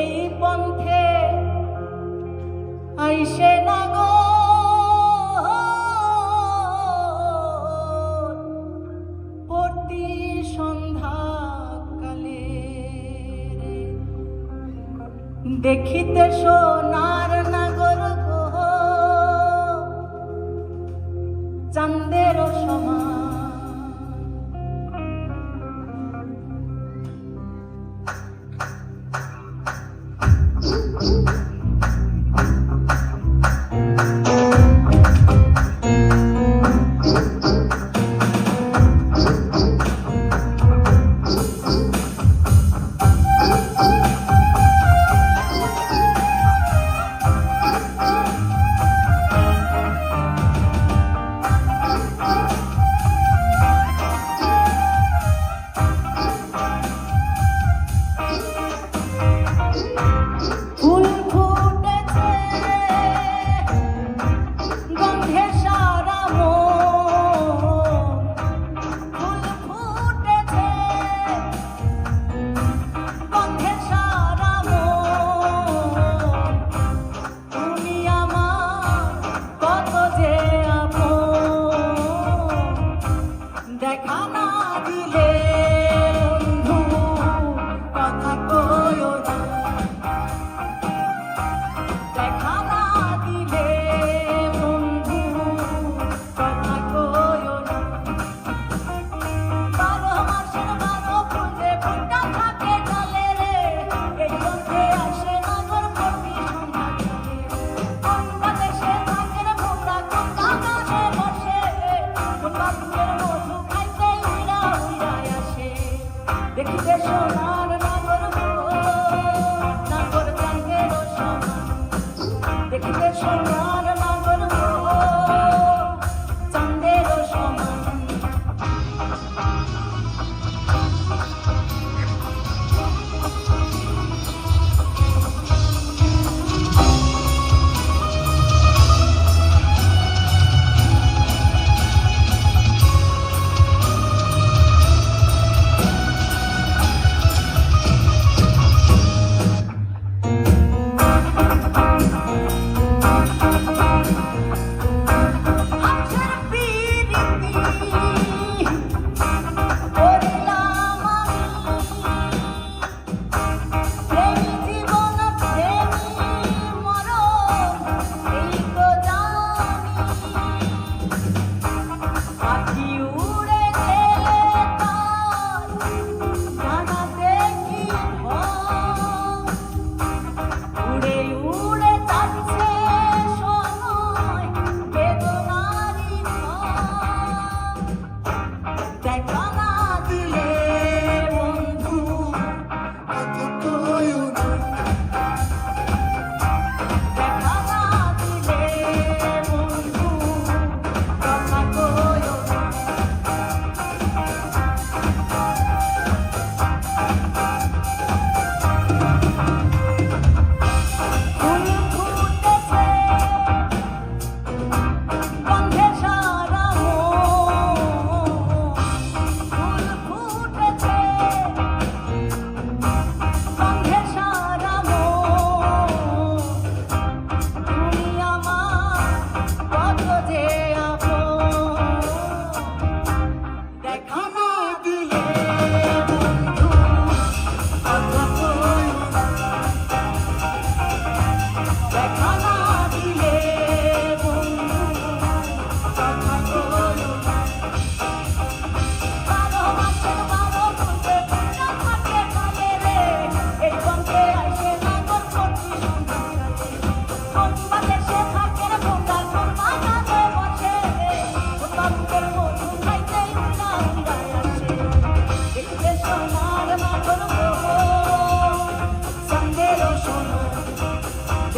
এই পন্থে আইসে না গো প্রতি সন্ধ্যাকালে দেখিতে সোনার নাগর গো। চান্দের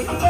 Thank you.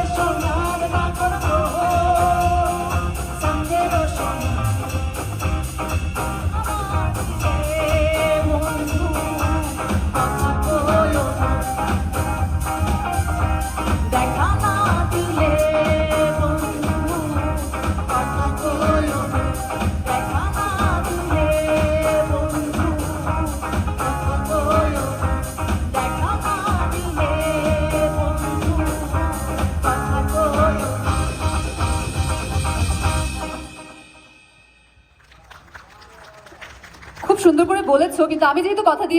সুন্দর করে বলেছ কিন্তু আমি যেহেতু কথা দিয়ে